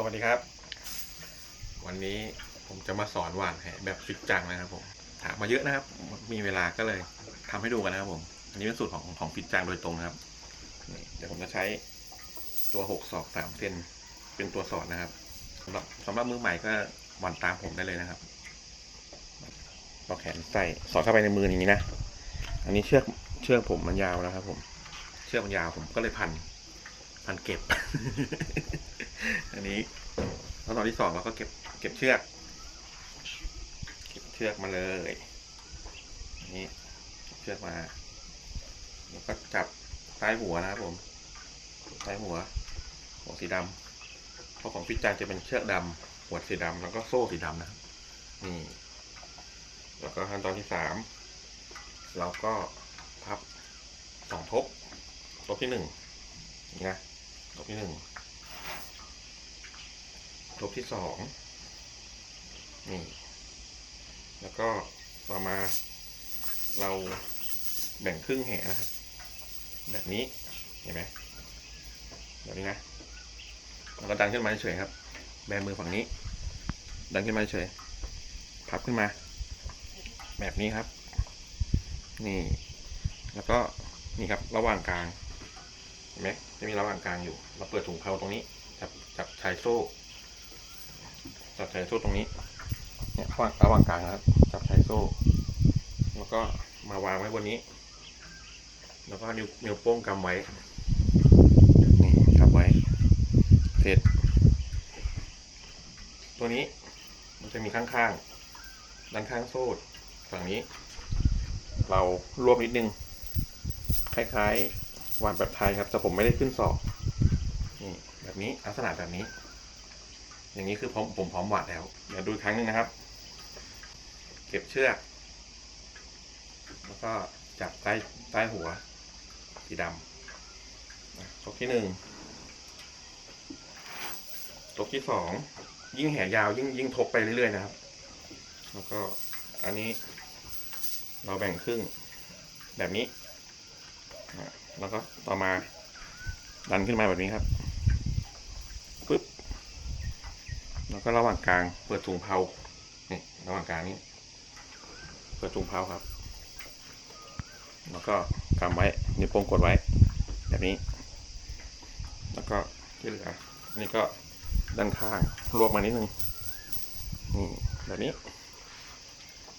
สวัสดีครับ วันนี้ผมจะมาสอนหวานแหแบบจริงจังนะครับผมถามมาเยอะนะครับ มีเวลาก็เลยทำให้ดูกันนะครับผม อันนี้เป็นสูตรของของฟิตจังโดยตรงนะครับนี่เดี๋ยวผมจะใช้ตัวหกศอกสามเซนเป็นตัวสอนนะครับสำหรับสำหรับมือใหม่ก็หวานตามผมได้เลยนะครับเอาแขนใส่สอดเข้าไปในมืออย่างนี้นะ อันนี้เชือกเชือกผมมันยาวนะครับ ผม เชือกมันยาวผมก็เลยพัน พันเก็บ อันนี้ขั้นตอนที่สองเราก็เก็บเก็บเชือก เก็บเชือกมาเลยอันนี้เชือกมาแล้วก็จับใต้หัวนะครับผมใต้หัว หัวสีดำเพราะของพี่จางจะเป็นเชือกดำหัวสีดำแล้วก็โซ่สีดำนะครับนี่แล้วก็ขั้นตอนที่สามเราก็พับสองทบทบที่หนึ่งนี่นะ ทบที่หนึ่งทบที่สองนี่ แล้วก็ต่อมาเราแบ่งครึ่งแหนะครับ แบบนี้ เห็นไหมแบบนี้นะแล้วก็ดันขึ้นมาเฉยครับ แบมือฝั่งนี้ ดันขึ้นมาเฉย พับขึ้นมา แบบนี้ครับ นี่ แล้วก็นี่ครับ ระหว่างกลาง ไหมจะมีระหว่างกลางอยู่ เราเปิดถุงเพลาตรงนี้ จับจับชายโซ่จับชายโซ่ตรงนี้ เนี่ยระหว่างระหว่างกลางครับ จับชายโซ่ แล้วก็มาวางไว้บนนี้ แล้วก็นิ้วนิ้วโป้งกำไว้ นี่กำไว้ เสร็จ ตัวนี้มันจะมีข้างๆ ด้านข้างโซ่ฝั่งนี้ เรารวบนิดนึง คล้ายๆ วานแบบไทยครับ แต่ผมไม่ได้ขึ้นศอกนี่แบบนี้ลักษณะแบบนี้ อย่างนี้คือผมผมพร้อมหวานแล้ว เดี๋ยวดูครั้งหนึงนะครับ เก็บเชือก แล้วก็จับใต้ใต้หัว สีดำตกที่หนึ่งตกที่สองยิ่งแห่ยาวยิ่งยิ่งทบไปเรื่อยๆนะครับ แล้วก็อันนี้เราแบ่งครึ่งแบบนี้ แล้วก็ต่อมาดันขึ้นมาแบบนี้ครับปึ๊บแล้วก็ระหว่างกลางเปิดถุงเผานี่ระหว่างกลางนี้ เปิดถุงเผาครับ แล้วก็กำไว้นิ้วโป้งกดไว้ แบบนี้ แล้วก็ที่เหลือนี่ก็ด้านข้างรวบมานิดนึงนี่แบบนี้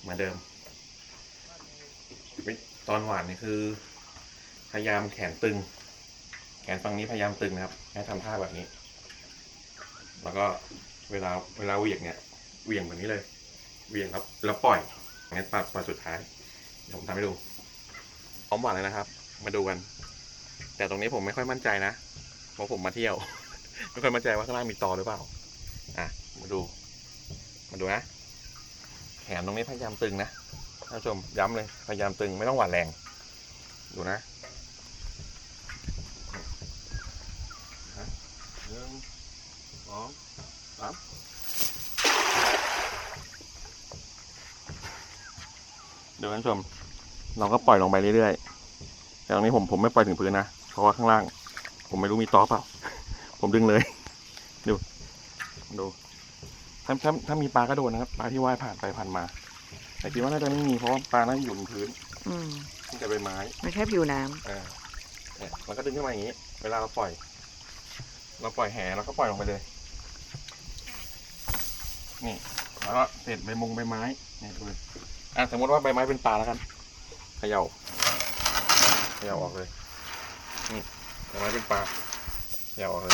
เหมือนเดิมตอนหวานนี่คือ พยายามแขนตึง แขนฝั่งนี้พยายามตึงนะครับ ให้ทำท่าแบบนี้ แล้วก็เวลาเวลาเหวี่ยงเนี่ยเหวี่ยงแบบนี้เลยเหวี่ยงครับ แล้วปล่อยงั้นปาปาสุดท้ายเดี๋ยวผมทำให้ดูพร้อมหวานเลยนะครับ มาดูกัน แต่ตรงนี้ผมไม่ค่อยมั่นใจนะเพราะผมมาเที่ยว ไม่ค่อยมั่นใจว่าข้างล่างมีตอหรือเปล่าอะมาดู มาดูนะแขนตรงนี้พยายามตึงนะท่านผู้ชมย้ำเลยพยายามตึงไม่ต้องหวานแรง ดูนะ นึ่งสองสามเดี๋ยวท่านผู้ชม เราก็ปล่อยลงไปเรื่อยๆ แต่ตรงนี้ผมผมไม่ปล่อยถึงพื้นนะ เพราะว่าข้างล่าง ผมไม่รู้มีตอเปล่า ผมดึงเลย ดู ดู ถ้าถ้าถ้ามีปลาก็โดนนะครับ ปลาที่ว่ายผ่านไปผ่านมา แต่คิดว่าน่าจะไม่มีเพราะว่าปลาน่าจะอยู่บนพื้นอืมที่จะใบไม้ ไม่ใช่ผิวน้ำอ่าเนี่ยมันก็ดึงขึ้นมาอย่างนี้ เวลาเราปล่อย เราปล่อยแหเราก็ปล่อยลงไปเลย นี่แล้วก็เศษใบมงใบไม้นี่ดูเลยอะสมมติว่าใบไม้เป็นปลาแล้วกันเขย่าเขย่าออกเลยนี่ใบไม้เป็นปลาเขย่าออกเลย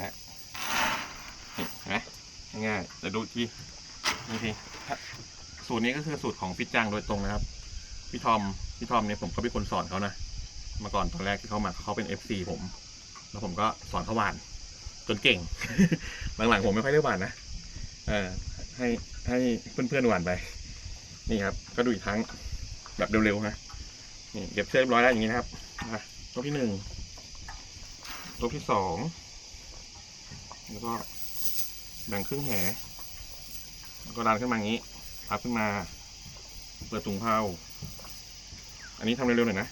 นะนี่เห็นไหมง่ายๆเดี๋ยวดูอีกทีนี่ทีสูตรนี้ก็คือสูตรของพี่จังโดยตรงนะครับพี่ทอมพี่ทอมเนี่ยผมก็เป็นคนสอนเขานะเมื่อก่อนตอนแรกที่เขามาเขาเป็นเอฟซีผม แล้วผมก็สอนเขาหวาน จนเก่ง หลังๆผมไม่ค่อยได้หวานนะเออให้ให้เพื่อนๆหวานไป นี่ครับ ก็ดูอีกครั้งแบบเร็วๆนะนี่เก็บเชือกเรียบร้อยแล้วอย่างนี้นะครับตัวที่หนึ่งตัวที่สองแล้วก็แบ่งครึ่งแหแล้วก็ดันขึ้นมาอย่างนี้พับขึ้นมาเปิดถุงเผาอันนี้ทำเร็วๆหน่อยนะ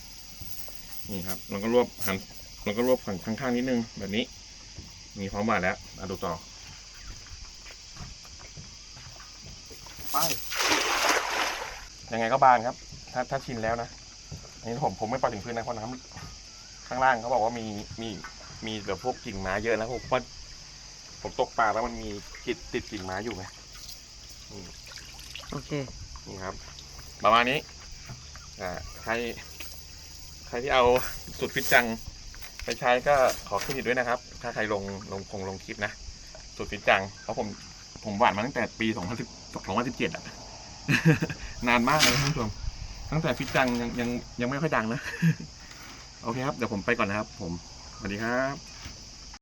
นี่ครับเราก็รวบหัน เราก็รวบฝั่งข้างๆนิดนึงแบบนี้ มีพร้อมหวานแล้วอะดูต่อ ไป ยังไงก็บานครับ ถ้าถ้าชินแล้วนะอันนี้ผมผมไม่ปล่อยถึงพื้นนะเพราะน้ำข้างล่างเขาบอกว่ามีมีมีแบบพวกกิ่งไม้เยอะนะผมว่าผมตกปลาแล้วมันมีกิดติดกิ่งไม้อยู่ไงโอเค นี่ครับ ประมาณนี้ อ่า ใคร ใครที่เอาสูตรฟิตจัง ไปใช้ก็ขอเครดิตด้วยนะครับ ถ้าใครลงลงคงลงคลิปนะ สุดฟิตจัง เพราะผมผมหวานมาตั้งแต่ปี 2010 2017อะ นานมากเลยท่านผู้ชม ตั้งแต่ฟิตจังยังยังยังไม่ค่อยดังนะ โอเคครับ เดี๋ยวผมไปก่อนนะครับ ผม สวัสดีครับ